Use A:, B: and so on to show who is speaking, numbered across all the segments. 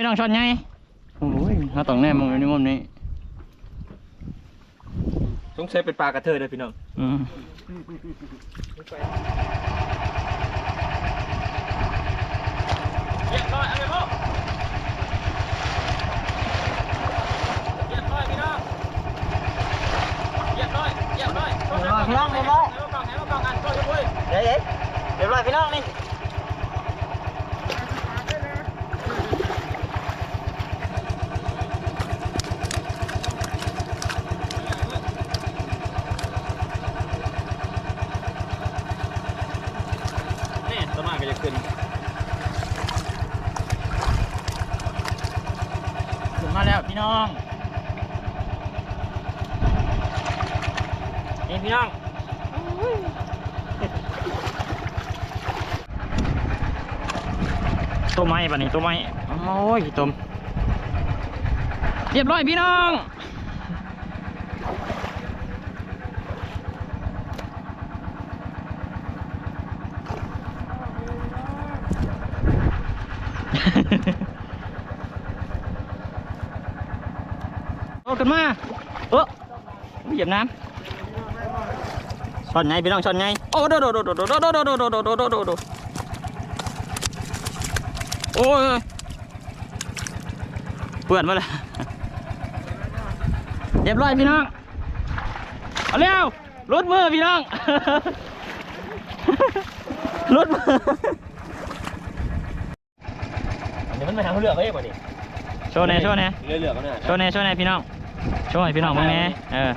A: พี่น้องชอนไงโอ้ยเขาต้องแน่มึงอยู่ในมุมนี้
B: ต้องใช้เป็นปลากระเทยเลยพี่น้อง
A: อืม
B: เรียบร้อยเอาไปพ่อเรียบร้อยพี่น้องเรียบร้อยเรียบร้อย
A: เรียบร้อยพี่น้องเรียบร้อย
B: ไหนมากล่องไหนมากล่องกันโทษจะพูด
A: เดี๋ยวเดี๋ยวเรียบร้อยพี่น้องนี่
B: นี่ต้นไม้ก็จะขึ้น
A: ถึง มาแล้วพี่น้องนี่พี่น้องตัวไม้ปะนี่ตัวไม้โอ้ยต้มเรียบร้อยพี่น้อง ขึ้นมา เออเหยียบน้ำช้อนไงพี่น้องช้อนไงโอ้โดดโดดโดดโดดโดดโดดโดดโดดโดดโดดโดดโดดโอ้ยเปื่อนมาเลยเรียบร้อยพี่น้อง เอาเร็วรถมือพี่น้องรถมือ
B: เดี๋ยวมันไปทางเลือกเขาเองป่ะดิ
A: โชว์แน่โชว์แน่
B: เลือกเลือกเขาเนี่ย
A: โชว์แน่โชว์แน่พี่น้องโชว์ให้พี่น้องบ้างแน่เออ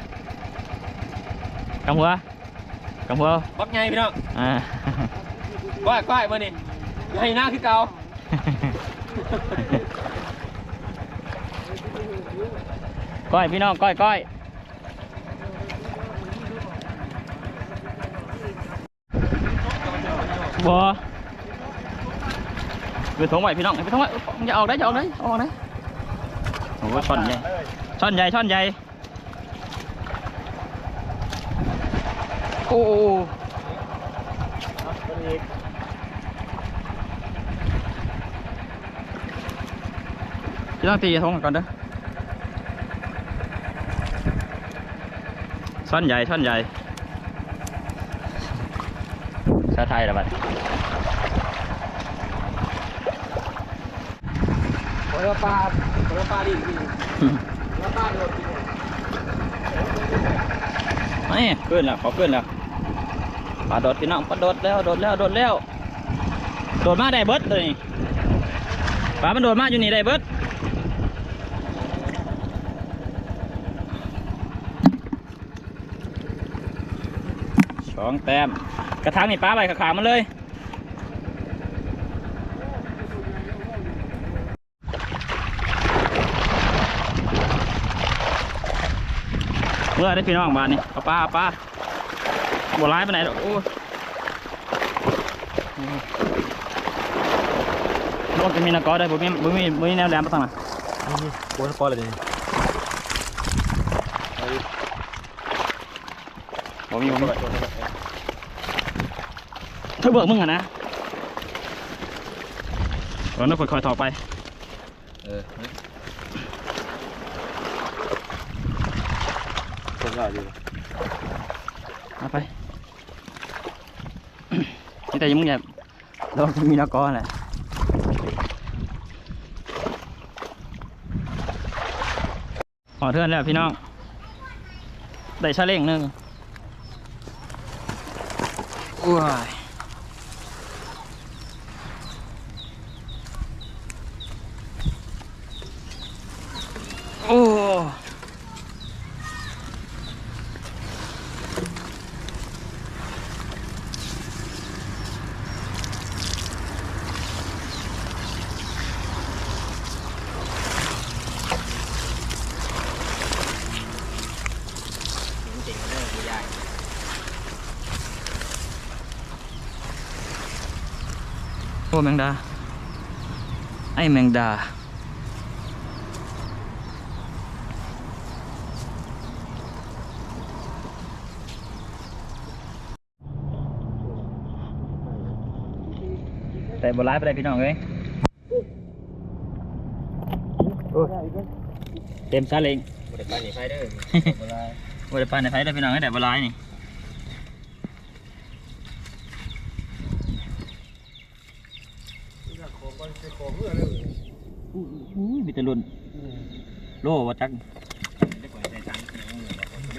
A: กำหัวกำหัว
B: บักไงพี่น้อง
A: อ่า
B: ก้อยก้อยมาดิให้หน้าคือเก่า
A: ก้อยพี่น้องก้อยก้อยบัวคือถงไหวพี่น้องไปถงไหวอย่าออกได้อย่าออกได้ออกได้โอ้โหช่อนใหญ่ ช่อนใหญ่ช่อนใหญ่โอ้โหพี่ต้องตีทงก่อนเด้อช่อนใหญ่ช่อนใหญ่ชาไทยละบัด
B: คนละปลาคนละปลาดิคนละปลาโด ดกิน
A: นี่ขึ้นแล้วขอขึ้นแล้วปลาโดดพี่น้องปลาโดดแล้วโดดแล้วโดดแล้วโดดมาได้เบิดเลยนี่ปลามันโดดมาอยู่นี่ได้เบิดสองแต้มกระถางนี่ปลาไปขาๆมันเลย เมื่อได้พี่น้องบ้านนี่เอาปลาเอาปลาบัวร้ายไปไหนหรอกโอ้ยรถจะมีนักกอได้บ่มีบ่มีบ่มีแนวแหลมมาตั้งน่ะ
B: โอ้ยปอเลยดิ
A: บ่มีบ่มีเธอเบิกมึงอะนะก่อนนั้นค่อยๆถอไป
B: เออ คนละอยู่
A: เอาไป นี่แต่ยังมึงอย่าเราจะมีนักกอแหละขอเทือนแล้วพี่น้อง ได้ชาเล่งหนึ่งว้ายโอ้โอ้แมงดา ไอ้แมงดา แต่บร้ายไปเลยพี่น้องเอ้ยเต็มซาเล้ง
B: บ่ได้ไปนี่ไปเด้อบ่ได้
A: ว่าจะไปในไฟได้พี่น้องให้แต่บลายนี่ อุ้ยมีแต่รุ่นโล่วัจัก
B: จะปล่อยใจตังค์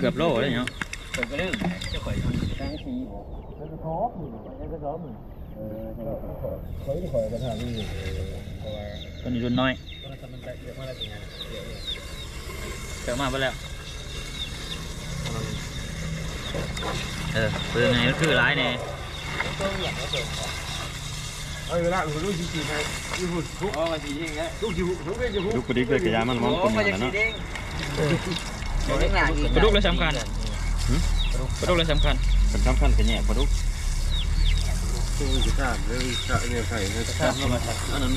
A: เกือบโล่เลยเนาะ
B: เพิ่นก็ลืมจะปล่อยตังค์ตังค์ทีบ่แล้วก็ท้อมือแล้วก็ท้อมือเออเขาจะปล่อยกระถางนี่เพราะว่า
A: ตัวนี้รุ่นน้อย
B: ตอนนั้นมันเยอะมากเลยนะเยอะเลย
A: เจอมาไปแล้วเออปืนไงก็คือร้ายเนี่ย
B: ต้อง เออแล้วเกิด
C: เอ้ยเวลาลูกจริงๆนะลูกลูก
B: อ๋อมาทีเองแล้ว
C: ลูกอยู่ลูกเล่นอยู่
D: ลูกกระดิกเลยกระยามันมองคน
B: มา
D: มา
B: จาก
D: แล้ว
B: ที
D: เนาะ
A: กระดูกเลยสำคัญกระดูกเลยสำคัญ
D: สำคัญกันแย่ปลาดุก
C: ลูกจะทราบเลยจะเนี่ยใส่ให้ทราบ
A: อันนั้น